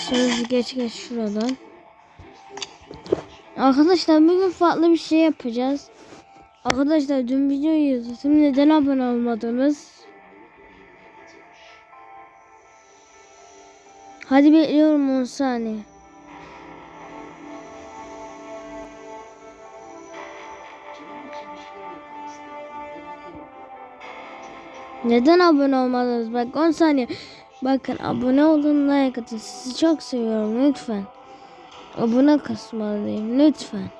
Arkadaşlar hızlı geç geç şuradan. Arkadaşlar bugün farklı bir şey yapacağız. Arkadaşlar dün videoyu izledim. Neden abone olmadınız? Hadi bekliyorum 10 saniye. Neden abone olmadınız? Bak 10 saniye. Bakın abone olun like atın. Sizi çok seviyorum lütfen. Abone kasmalıyım lütfen.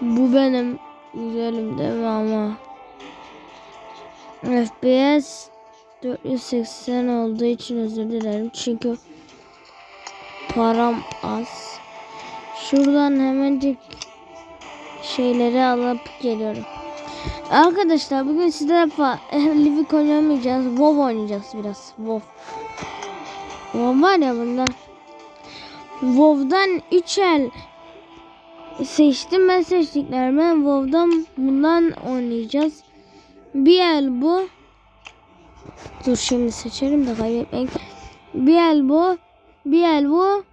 Bu benim güzelim değil ama? FPS 480 olduğu için özür dilerim. Çünkü param az. Şuradan hemencik şeyleri alıp geliyorum. Arkadaşlar bugün sizlere Livik oynamayacağız. WoW oynayacağız biraz. WoW. WoW var ya bunda. WoW'dan 3 el seçtim ben seçtiklerimi. WoW'dan bundan oynayacağız. Bir el bu. Dur şimdi seçelim de kaybetmek. Bir el bu. Bir el bu.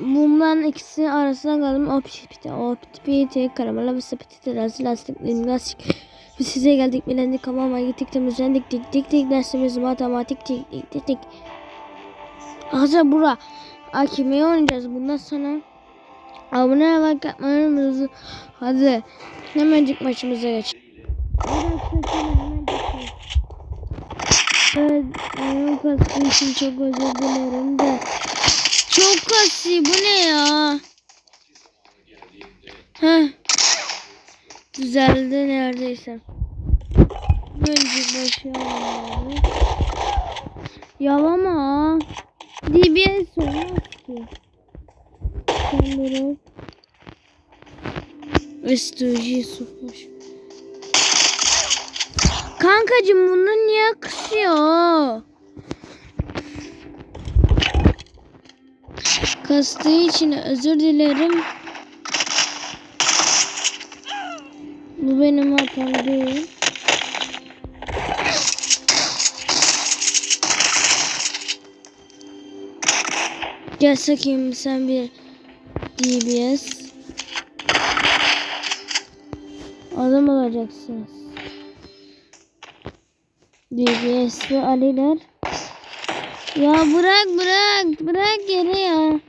Bunların ikisi arasında kaldım. O piti o piti karamela ve sepeti terazi, lastik, lastik. Biz size geldik, bilendik, ama gittik, temizlendik, dik dik dik, dersimiz matematik, tik tik tik tik. Arkadaşlar bura. Akimeyi oynayacağız. Bundan sonra abone ve like unutmayın. Hadi hemencik maçımıza geç. Evet, kastığı için çok özür dilerim de. Çok kasi bu ne ya? Heh. Düzeldi neredeyse. Önce başlayalım. Yalama. DBS olmaz ki. Sanırım. Estoji sokmuş. Kankacım bunu niye kısıyor? Kastığı için özür dilerim. Bu benim hatam değil. Gel sakayım sen bir DBS. Adam olacaksınız. DBS ve Aliler. Ya bırak bırak bırak yere ya.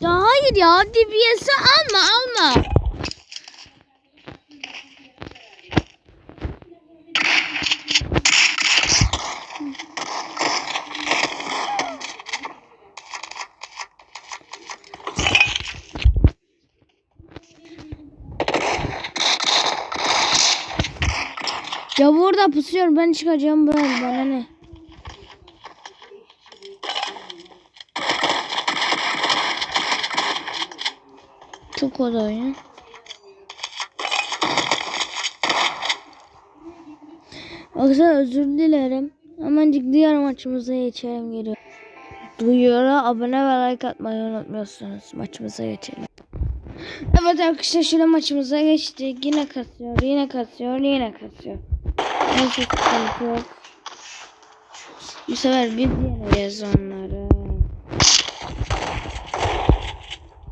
Ya hayır ya DBS'i alma alma. Ya burada pusuyorum ben çıkacağım ben bana ne? Çok da oyun. Arkadaşlar özür dilerim. Hemencik diğer maçımıza geçelim geliyor. Duyuyor'a abone ve like atmayı unutmuyorsunuz. Maçımıza geçelim. Evet arkadaşlar şöyle maçımıza geçtik. Yine kasıyor, yine kasıyor, yine kasıyor. Neyse sıkıntı yok. Bu sefer biz yeneceğiz onları.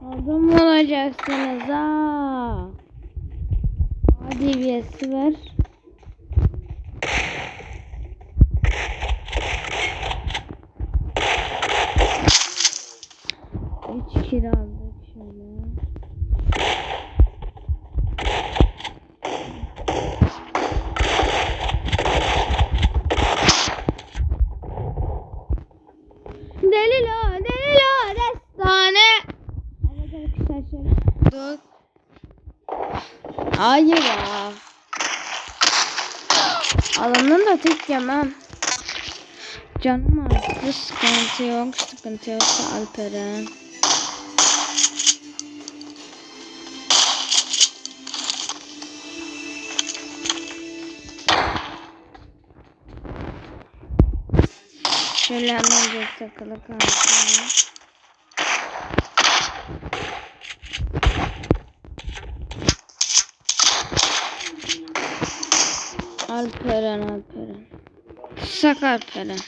Adam olacaksınız ha. Hadi bir ver. Üç kilo aldık şöyle. Delilo, delilo, destane. Evet arkadaşlar. Dur. Hayır ya. Alanın da tek yemem. Canım ağrıdı. Sıkıntı yok. Sıkıntı yoksa Alperen. Şöyle hemen bir takılı kalsın. Alperen Alperen. Sak Alperen.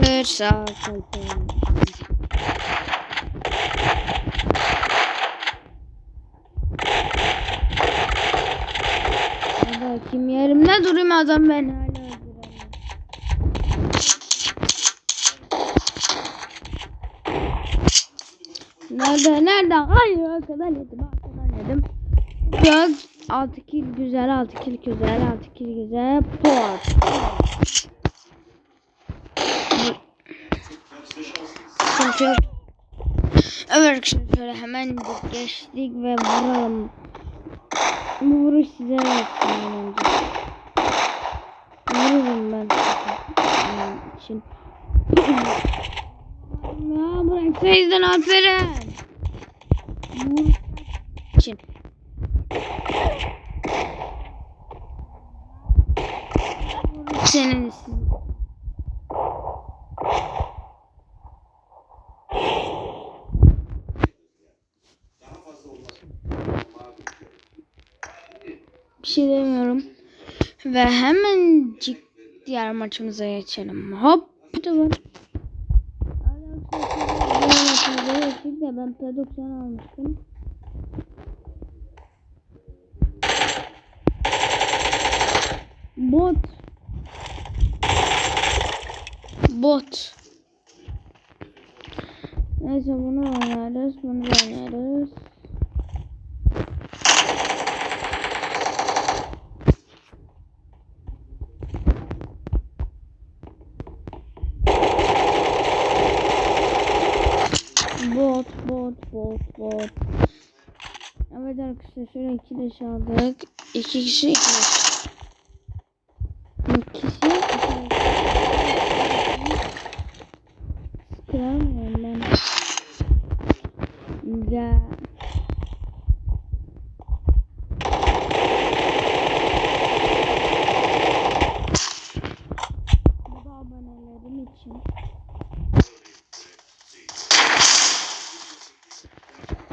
Kırsak Alperen. Kim yerimde durayım adam beni hala. Nerede nerede? Hayır arkadan yedim arkadan yedim. Çok 6 kill güzel 6 kill güzel 6 kill güzel. Pot. Yok. Evet arkadaşlar şöyle hemen geçtik ve vuralım. Bu vuruş size versin önce. Vururum ben. Onun için. Ya bıraksaydın aferin. Vur. Senin bir şey demiyorum. Ve hemencik diğer maçımıza geçelim. Hop. Tamam. De ben P90 almıştım. Bot. Bot. Neyse bunu oynarız. Bunu oynarız. Bot, bot, bot, bot. Evet arkadaşlar şöyle iki leş aldık. İki kişi iki leş. İki kişi iki leş. Sıkılamıyorum ben. Ya. Bu da abonelerim için.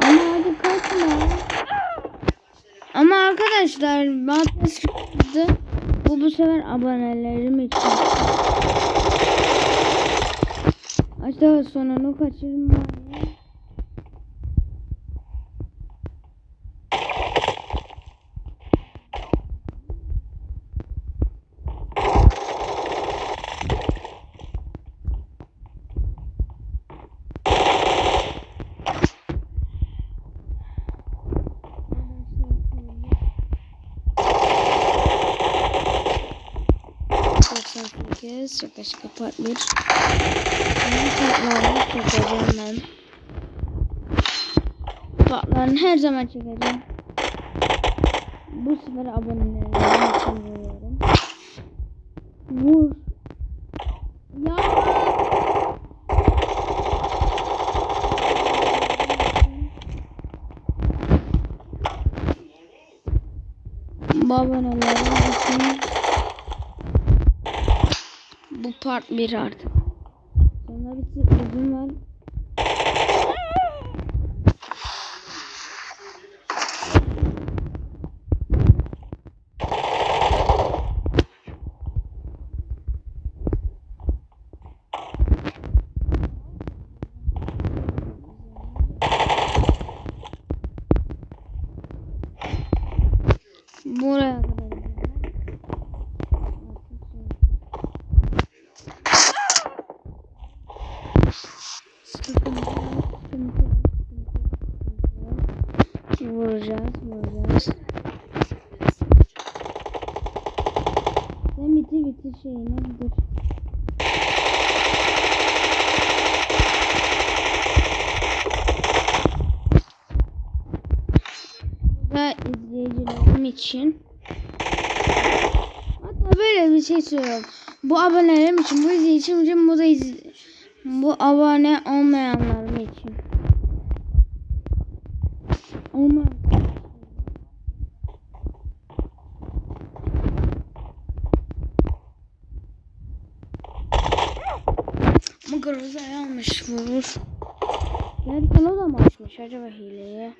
Ama hadi kaçma. Ama arkadaşlar ben çıktı. Bu bu sefer abonelerim için. Acaba sonunu kaçırma. Şaka part bir. Ben partlarını çekeceğim ben. Partlarını her zaman çekeceğim. Bu sefer abonelerim için vuruyorum. Vur. Ya. Bu abonelerim için bu part 1 artık. Sonra bir sürprizim var. Buraya kadar. Sıkıntı yok, sıkıntı yok, sıkıntı yok. Vuracağız, vuracağız. Sen bitir bitir şeyini dur. Bu da izleyicilerim için. Hatta böyle bir şey söylüyorum. Bu abonelerim için, bu izleyicilerim için, bu da iz bu abone olmayanlarım için. Olmayan. Ama Groza almış vurur. Nereden o da mı açmış acaba hileye?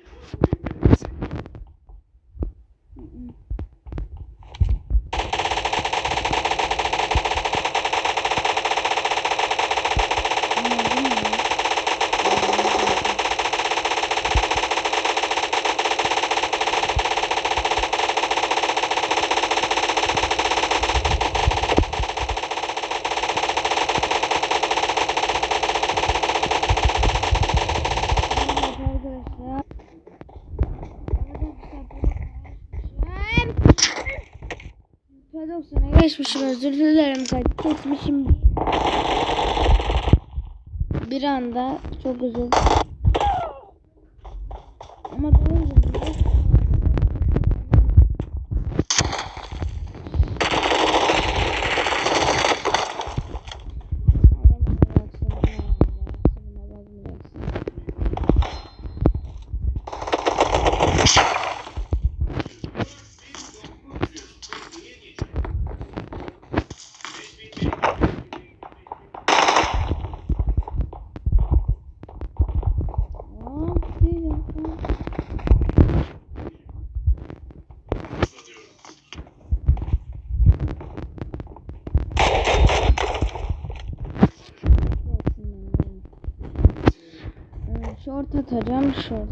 90'a geçmişim özür kesmişim. Bir anda çok uzun. Ama daha uzun. Short atacağım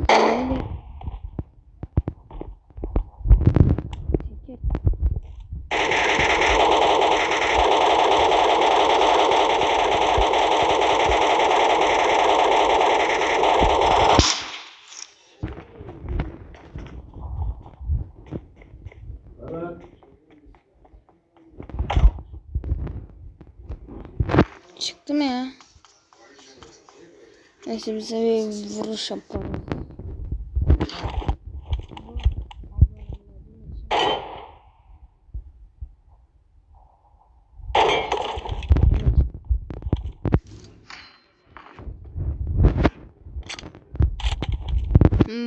Neyse bize bir vuruş yapalım.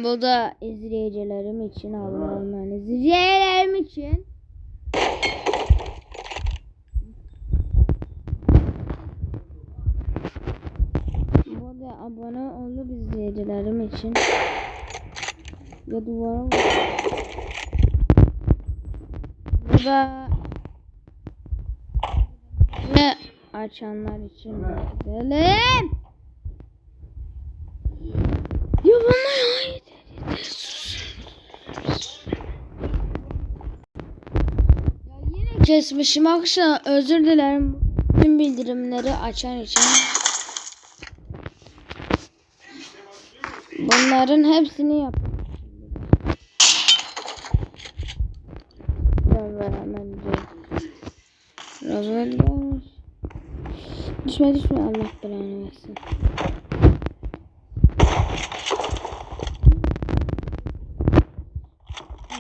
Bu da izleyicilerim için abone olmayan izleyicilerim için. Bu da abone olup izleyicilerim için. Ya duvara vur. Bu da ve açanlar için gidelim. Ya bana ya yeter yeter sus. Ya yine kesmişim akşam özür dilerim. Tüm bildirimleri açan için. Bunların hepsini yap. Hemen Ravel gelmiş. Düşme düşme Allah belanı versin.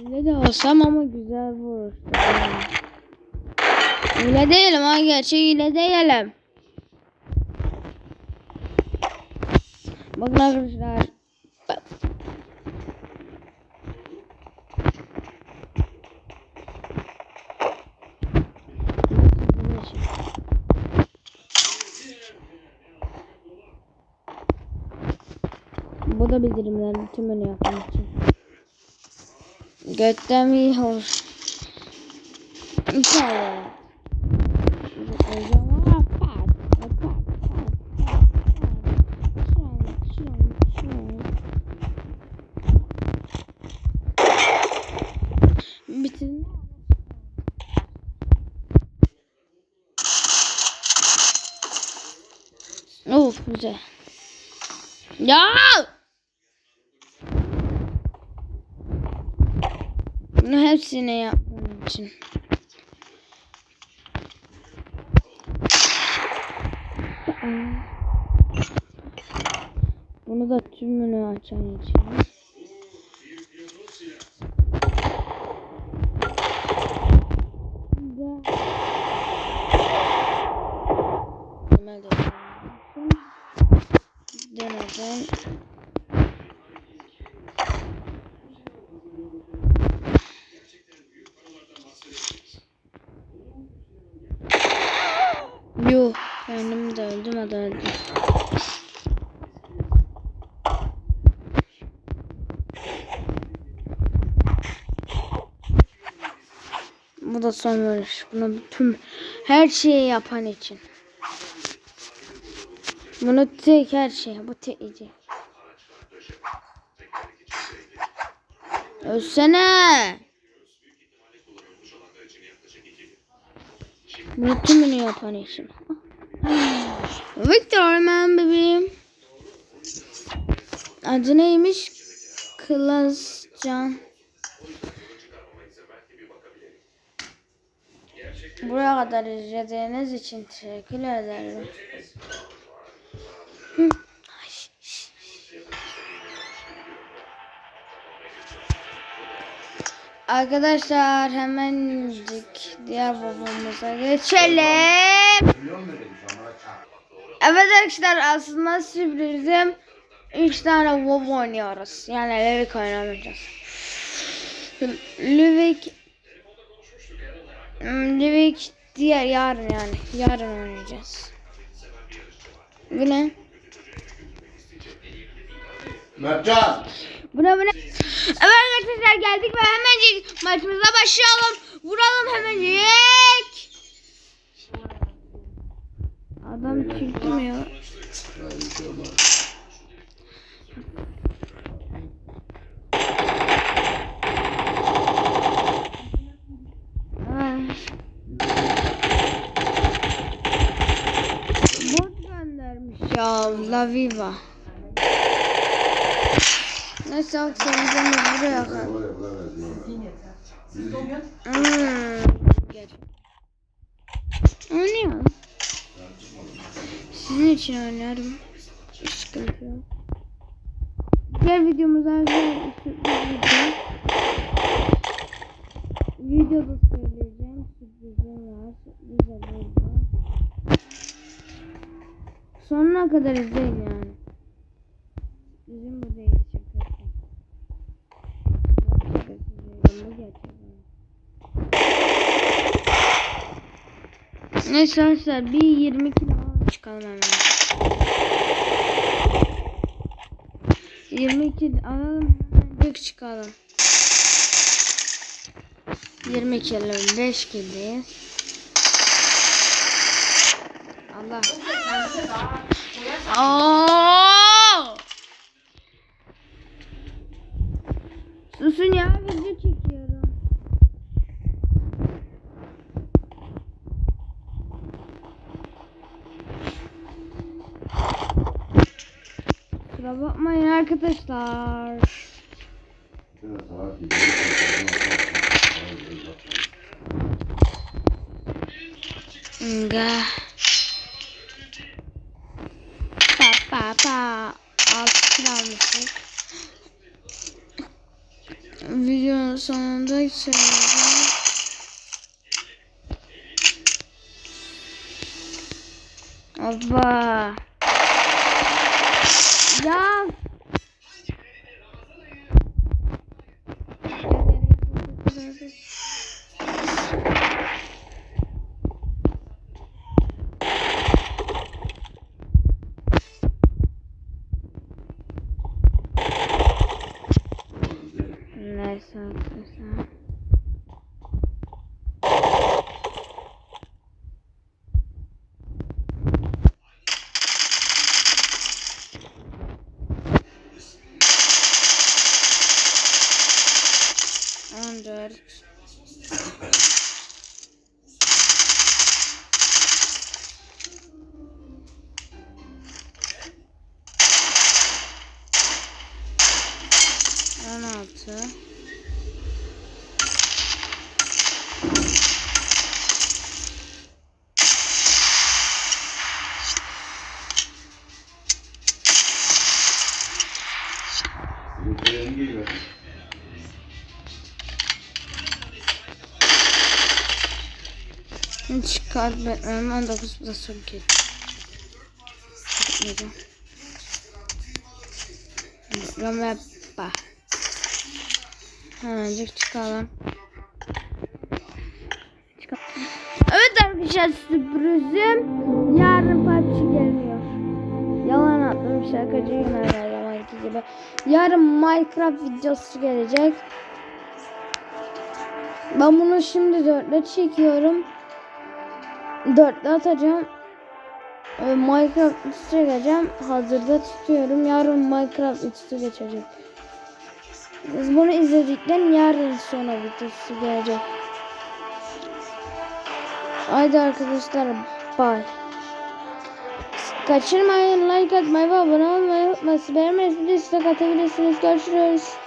Öyle de olsam ama güzel vurur. Öyle değilim ha gerçek öyle değilim. Bakın arkadaşlar. Bak. Bu da bildirimlerin tümünü yapmak için. Götten iyi hoş. İnşallah. Bitirin. Of güzel. Ya! Bunu hepsini yapmam için. Bunu da tümünü açan için. Da. Hemen de deneyeceğim. Yuh, kendim de öldüm, o da öldü. Bu da son vuruş. Bunu tüm her şeyi yapan için. Bunu tek her şey. Bu tek iyice. Ölsene. Bunu tümünü yapan için. Victor man bebeğim. Adı neymiş? Klas Can. Buraya kadar izlediğiniz için teşekkür ederim. Arkadaşlar hemencik diğer babamıza geçelim. Evet arkadaşlar aslında sürprizim 3 tane WoW oynuyoruz. Yani Levik oynamayacağız. Levik Hmm, Levik diğer yarın yani. Yarın oynayacağız. Bu ne? Mertcan. Bu ne bu ne? Evet arkadaşlar geldik ve hemencik maçımıza başlayalım. Vuralım hemencik. Adam çıkmıyor. Evet. Bot göndermiş ya La Viva. Neyse akşamımızı buraya kal. Hmm. Oynuyorum. Sizin için oynuyorum. Hiç sıkıntı yok. Diğer videomuzda arkadaşlar sürpriz video. Videoda söyleyeceğim. Sürprizim var. Sürpriz burada. Sonuna kadar izleyin yani. Bizim bu değil şakası. Neyse arkadaşlar bir 20 kilo çıkalım hemen. 22 alalım hemen çıkalım. 20 kilo 5 kiloyuz. Allah. Aa! Susun ya video çekiyorum. Kusura bakmayın arkadaşlar. Nga. Pa pa pa. Altı almıştık. Videonun sonunda söyleyeceğim. Abba. 16 Çıkar ben 19 bu da son kez. Gitmeyeceğim. Ben Hemencik çıkalım. Çıkalım. Evet arkadaşlar sürprizim yarın PUBG geliyor. Yalan attım şakacıyım her zamanki gibi. Yarın Minecraft videosu gelecek. Ben bunu şimdi dörtle çekiyorum. Dörtle atacağım. Ee, Minecraft üstü çekeceğim. Hazırda tutuyorum. Yarın Minecraft üstü geçecek. Siz bunu izledikten yarın sonra videosu gelecek. Haydi arkadaşlar bye. Kaçırmayın like atmayı ve abone olmayı unutmayın. Beğenmezseniz istek atabilirsiniz. Görüşürüz.